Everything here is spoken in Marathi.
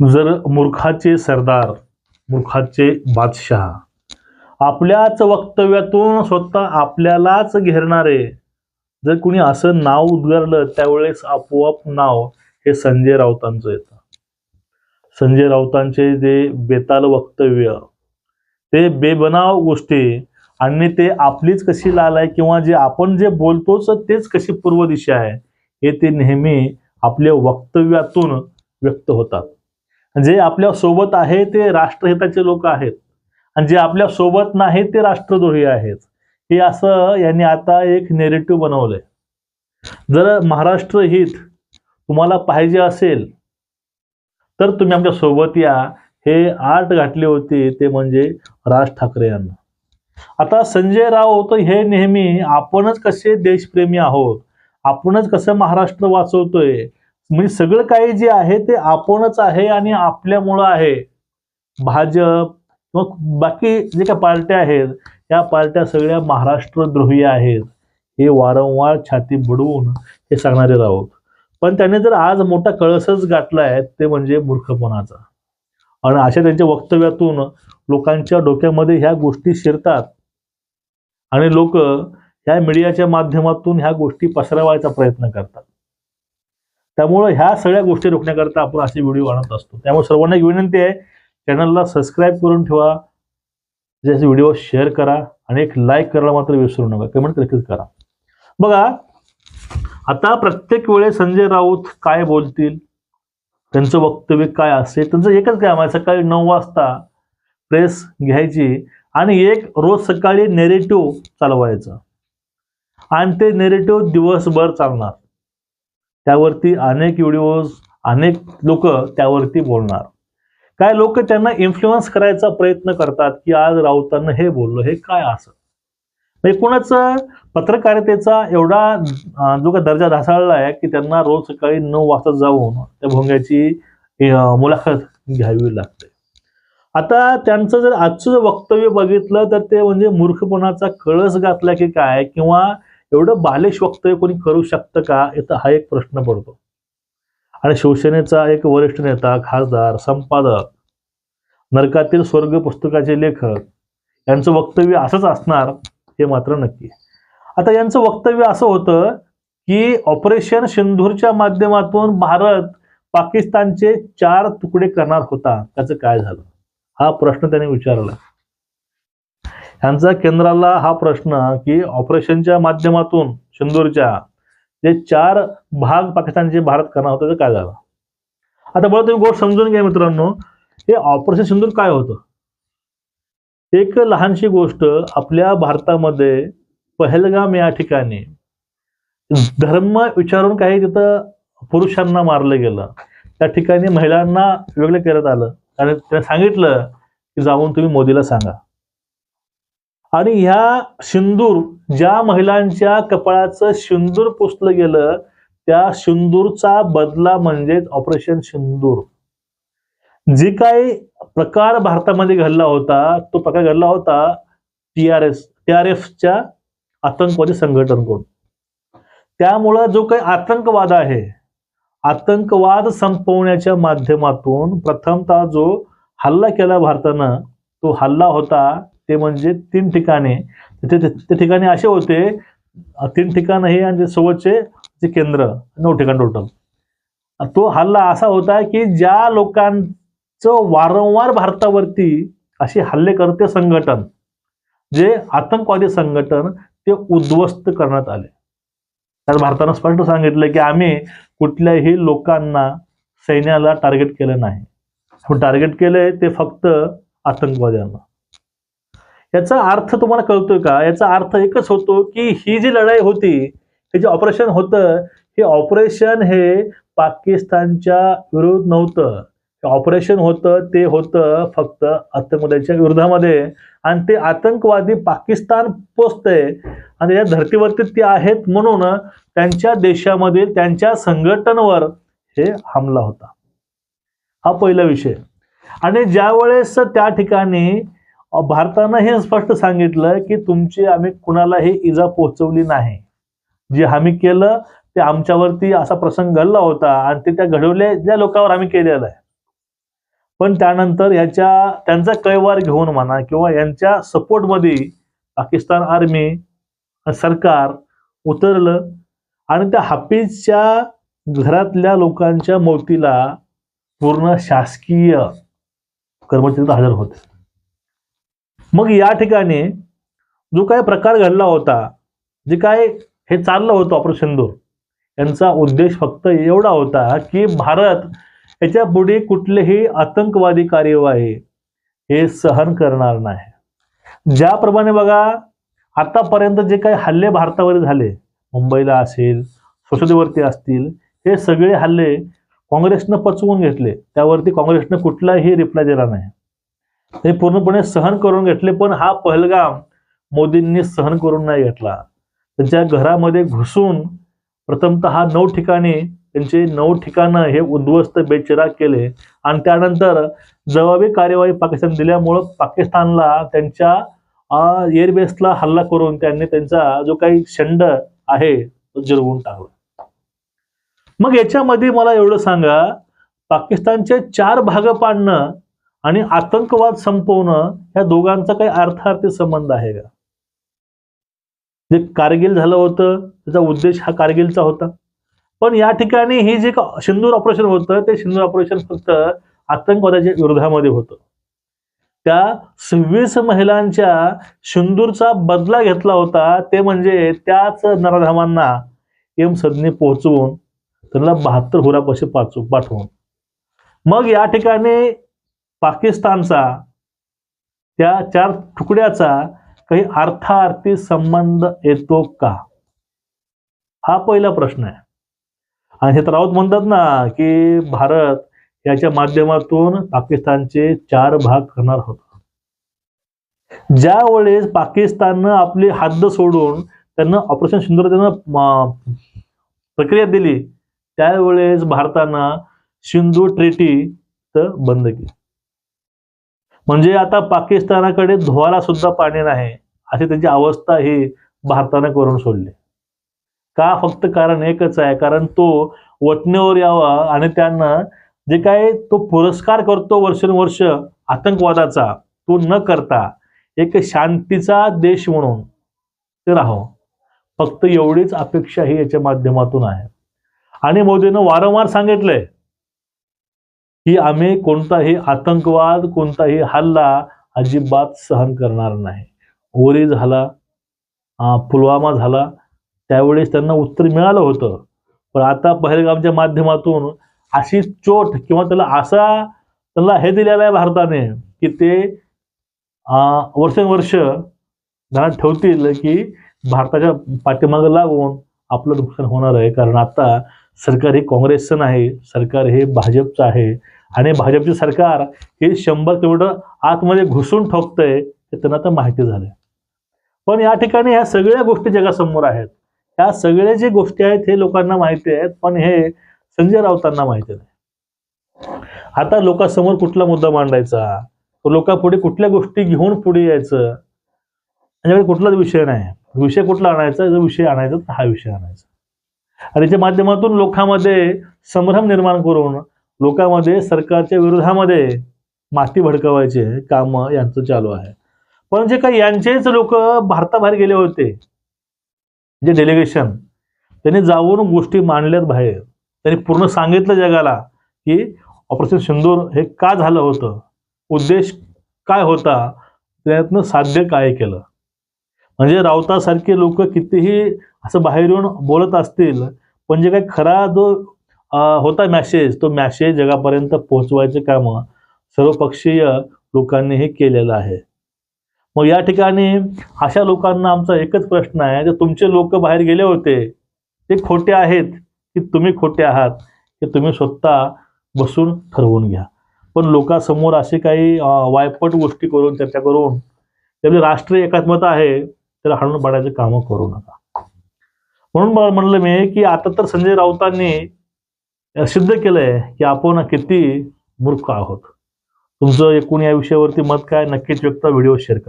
जर मूर्खाचे सरदार मूर्खाचे बादशहा आपल्याच वक्तव्यातून स्वतः आपल्यालाच घेरणारे जर कुणी असं नाव उद्गारलं त्यावेळेस आपोआप नाव हे संजय राऊतांचं येतं. संजय राऊतांचे जे बेताल वक्तव्य ते बेबनाव गोष्टी आणि ते आपलीच कशी लाल आहे किंवा जे आपण जे बोलतोच तेच कशी पूर्व दिशा आहे हे ते नेहमी आपल्या वक्तव्यातून व्यक्त होतात. जे आपल्यासोबत आहे ते राष्ट्रहिताचे लोक आहेत. आणि जे आपल्यासोबत नाही ते राष्ट्रद्रोही आहेत. हे असं यांनी आता एक नेरेटिव्ह बनवलंय. जर महाराष्ट्र हित तुम्हाला पाहिजे असेल तर तुम्ही आमच्यासोबत या. हे आर्ट घातले होते ते म्हणजे राज ठाकरे यांना. आता संजय राऊत हे नेहमी आपणच कसे देशप्रेमी आहोत? आपणच कसं महाराष्ट्र वाचवतोय? म्हणजे सगळं काही जे आहे ते आपणच आहे आणि आपल्यामुळं आहे. भाजप मग बाकी जे काही पार्ट्या आहेत या पार्ट्या सगळ्या महाराष्ट्रद्रोही आहेत. हे वारंवार छाती बुडवून हे सांगणारे राहोत पण त्याने जर आज मोठा कळसच गाठलाय ते म्हणजे मूर्खपणाचा. आणि अशा त्यांच्या वक्तव्यातून लोकांच्या डोक्यामध्ये ह्या गोष्टी शिरतात. आणि लोक ह्या मीडियाच्या माध्यमातून ह्या गोष्टी पसरवायचा प्रयत्न करतात. त्यामुळं ह्या सगळ्या गोष्टी रोखण्याकरता आपण असे व्हिडिओ आणत असतो. त्यामुळे सर्वांना एक विनंती आहे चॅनलला सबस्क्राईब करून ठेवा. जसे व्हिडिओ शेअर करा आणि एक लाईक करायला मात्र विसरू नका कमेंट नक्कीच करा. बघा आता प्रत्येक वेळेस संजय राऊत काय बोलतील त्यांचं वक्तव्य काय असेल त्यांचं एकच काम आहे सकाळी नऊ वाजता प्रेस घ्यायची आणि एक रोज सकाळी नेरेटिव्ह चालवायचं. आणि ते नेरेटिव्ह दिवसभर चालणार. त्यावरती अनेक व्हिडिओज अनेक लोक त्यावरती बोलणार. काय लोक त्यांना इन्फ्लुअन्स करायचा प्रयत्न करतात की आज राऊतांना हे बोललो हे काय असं? म्हणजे एकूणच पत्रकारितेचा एवढा जो का दर्जा ढासाळला आहे की त्यांना रोज सकाळी नऊ वाजता जाऊन त्या भोंग्याची मुलाखत घ्यावी लागते. आता त्यांचं जर आजचं जर वक्तव्य बघितलं तर ते म्हणजे मूर्खपणाचा कळस घातला की काय? किंवा एवढं बालिश वक्तव्य कोणी करू शकतं का? याचा हा एक प्रश्न पडतो. आणि शिवसेनेचा एक वरिष्ठ नेता खासदार संपादक नरकातील स्वर्ग पुस्तकाचे लेखक यांचं वक्तव्य असंच असणार हे मात्र नक्की आता यांचं वक्तव्य असं होतं की ऑपरेशन सिंधूरच्या माध्यमातून भारत पाकिस्तानचे चार तुकडे करणार होता. त्याचं काय झालं? हा प्रश्न त्याने विचारला. ह्यांचा केंद्राला हा प्रश्न की ऑपरेशनच्या माध्यमातून सिंदूरच्या जे चार भाग पाकिस्तानचे भारत करणार होतं ते काय झालं? आता बरं तुम्ही गोष्ट समजून घ्या मित्रांनो. हे ऑपरेशन सिंदूर काय होतं? एक लहानशी गोष्ट आपल्या भारतामध्ये पहलगाम या ठिकाणी धर्म विचारून काही तिथं पुरुषांना मारलं गेलं. त्या ठिकाणी महिलांना वेगळं करत आलं. आणि त्याने सांगितलं की जाऊन तुम्ही मोदीला सांगा. आणि ह्या सिंदूर ज्या महिलांच्या कपाळाचं सिंदूर पुसलं गेलं त्या सिंदूरचा बदला म्हणजेच ऑपरेशन सिंदूर. जे काही प्रकार भारतामध्ये घडला होता तो प्रकार घडला होता T R S T R एफच्या आतंकवादी संघटनकडून. त्यामुळं जो काही आतंकवाद आहे आतंकवाद संपवण्याच्या माध्यमातून प्रथमतः जो हल्ला केला भारतानं तो हल्ला होता ते म्हणजे तीन ठिकाणे. ते ठिकाणे ठिकाणी असे होते तीन ठिकाण हे आणि सोबतचे जे केंद्र नऊ ठिकाण टोटल तो हल्ला असा होता की ज्या लोकांचं वारंवार भारतावरती असे हल्ले करते संघटन जे आतंकवादी संघटन ते उद्ध्वस्त करण्यात आले. तर भारतानं स्पष्ट सांगितलं की आम्ही कुठल्याही लोकांना सैन्याला टार्गेट केलं नाही. टार्गेट केलंय ते फक्त आतंकवाद्यांना. याचा अर्थ तुम्हाला कळतोय का? याचा अर्थ एकच होतो की ही जी लढाई होती हे जे ऑपरेशन होतं हे ऑपरेशन हे पाकिस्तानच्या विरोध नव्हतं. ऑपरेशन होतं ते होतं फक्त आतंकवाद्याच्या विरोधामध्ये आणि ते आतंकवादी पाकिस्तान पोचतंय. आणि या धर्तीवरती ते आहेत म्हणून त्यांच्या देशामधील त्यांच्या संघटनवर हे हमला होता. हा पहिला विषय. आणि ज्या वेळेस त्या ठिकाणी भारतानं हे स्पष्ट सांगितलं की तुमची आम्ही कुणालाही इजा पोहोचवली नाही. जे आम्ही केलं ते आमच्यावरती असा प्रसंग घडला होता आणि ते त्या घडवलेल्या लोकांवर आम्ही केलेलं आहे. पण त्यानंतर याच्या त्यांचा कैवार घेऊन म्हणा किंवा यांच्या सपोर्टमध्ये पाकिस्तान आर्मी सरकार उतरलं आणि त्या हाफिजच्या घरातल्या लोकांच्या मौतीला पूर्ण शासकीय कर्मचारी हजर होते. मग या ठिकाणी जो काय प्रकार घडला होता जे काय हे चाललं होतं ऑपरेशन सिंदूर यांचा उद्देश फक्त एवढा होता की भारत याच्यापुढे कुठलेही आतंकवादी कार्यवाही हे सहन करणार नाही. ज्याप्रमाणे बघा आतापर्यंत जे काही हल्ले भारतावर झाले मुंबईला असेल संसदेवरती असतील हे सगळे हल्ले काँग्रेसनं पचवून घेतले. त्यावरती काँग्रेसनं कुठलाही रिप्लाय दिला नाही. हे पूर्णपणे सहन करून घेतले पण हा पहलगाम मोदींनी सहन करून नाही घेतला. त्यांच्या घरामध्ये घुसून प्रथमतः नऊ ठिकाणी त्यांचे नऊ ठिकाणं हे उद्ध्वस्त बेचिराग केले. आणि त्यानंतर जबाबी कार्यवाही पाकिस्तान दिल्यामुळं पाकिस्तानला त्यांच्या एअरबेसला हल्ला करून त्यांनी त्यांचा जो काही शंड आहे तो जिरवून टाकला. मग याच्यामध्ये मला एवढं सांगा पाकिस्तानचे चार भाग पाडणं आणि आतंकवाद संपवणं ह्या दोघांचा काही अर्थार्थी संबंध आहे का? जे कारगिल झालं होतं त्याचा उद्देश हा कारगिलचा होता. पण या ठिकाणी हे जे सिंदूर ऑपरेशन होतं ते सिंदूर ऑपरेशन फक्त आतंकवादाच्या विरोधामध्ये होतं. त्या सव्वीस महिलांच्या सिंदूरचा बदला घेतला होता ते म्हणजे त्याच नराधामांना एम सदनी पोहोचवून त्यांना बहात्तर हुरापाशी पाचू पाठवून. मग या ठिकाणी पाकिस्तानचा त्या चार तुकड्याचा काही अर्थार्थी संबंध येतो का? हा पहिला प्रश्न आहे. आणि हे तर राऊत म्हणतात ना की भारत याच्या माध्यमातून पाकिस्तानचे चार भाग करणार होता. ज्या वेळेस पाकिस्ताननं आपली हद्द सोडून त्यांना ऑपरेशन सिंधूर त्यांना प्रक्रिया दिली त्यावेळेस भारतानं सिंधू ट्रेटी तर बंद केली. म्हणजे आता पाकिस्तानाकडे धुवाला सुद्धा पाणी नाही. अशी त्याची अवस्था ही भारतानं करून सोडली. का? फक्त कारण एकच आहे. कारण तो वटणीवर यावा आणि त्यांना जे काय तो पुरस्कार करतो वर्षानुवर्ष आतंकवादाचा तो न करता एक शांतीचा देश म्हणून ते राहावं. फक्त एवढीच अपेक्षा ही याच्या माध्यमातून आहे. आणि मोदीनं वारंवार सांगितलंय की आम्ही कोणताही आतंकवाद कोणताही हल्ला अजिबात सहन करणार नाही. ओरी झाला पुलवामा झाला त्यावेळेस त्यांना उत्तर मिळालं होतं. पण आता पहलगामच्या माध्यमातून अशी चोट किंवा त्याला असा त्याला हे दिलेलं आहे भारताने की ते वर्षानुवर्ष ध्यानात ठेवतील की भारताच्या पाठीमागं लागून आपलं नुकसान होणार आहे. कारण आता सरकार हे काँग्रेसचं नाही सरकार हे भाजपचं आहे. आणि भाजपचे सरकार हे शंभर किलोमीटर आतमध्ये घुसून ठोकतंय हे त्यांना तर माहिती झालंय. पण या ठिकाणी ह्या सगळ्या गोष्टी जगासमोर आहेत. ह्या सगळ्या जे गोष्टी आहेत हे लोकांना माहिती आहेत पण हे संजय राऊतांना माहिती नाही. आता लोकांसमोर कुठला मुद्दा मांडायचा? लोकांपुढे कुठल्या गोष्टी घेऊन पुढे यायचं? याच्याकडे कुठलाच विषय नाही. विषय कुठला आणायचा? जो विषय आणायचा हा विषय आणायचा. आणि त्याच्या माध्यमातून लोकांमध्ये संभ्रम निर्माण करून लोकांमध्ये सरकारच्या विरोधामध्ये माती भडकवायचे काम यांचं चालू आहे. पण जे काही यांचेच लोक भारताबाहेर गेले होते जे डेलिगेशन त्यांनी जाऊन गोष्टी मांडल्यात बाहेर. त्यांनी पूर्ण सांगितलं जगाला की ऑपरेशन सिंदूर हे का झालं होतं? उद्देश काय होता? त्यातनं साध्य काय केलं? म्हणजे राऊतासारखे लोक कितीही असं बाहेर येऊन बोलत असतील पण जे काही खरा जो होता मॅसेज तो मॅसेज जगापर्यंत पोहोचवायचे काम सर्वपक्षीय लोकांनी हे केलेलं आहे. मग या ठिकाणी अशा लोकांना आमचा एकच प्रश्न आहे जे तुमचे लोक बाहेर गेले होते ते खोटे आहेत की तुम्ही खोटे आहात की तुम्ही स्वतः बसून ठरवून घ्या. पण लोकांसमोर असे काही वायपट गोष्टी करून चर्चा करून ते राष्ट्रीय एकात्मता आहे त्याला हाणून पाडायचं कामं करू नका. म्हणून म्हणलं मी की आता तर संजय राऊतांनी सिद्ध केलंय की आपण किती मूर्ख आहोत. तुमचं एकूण या विषयावरती मत काय? नक्कीच व्यक्त व्हिडिओ शेअर करा.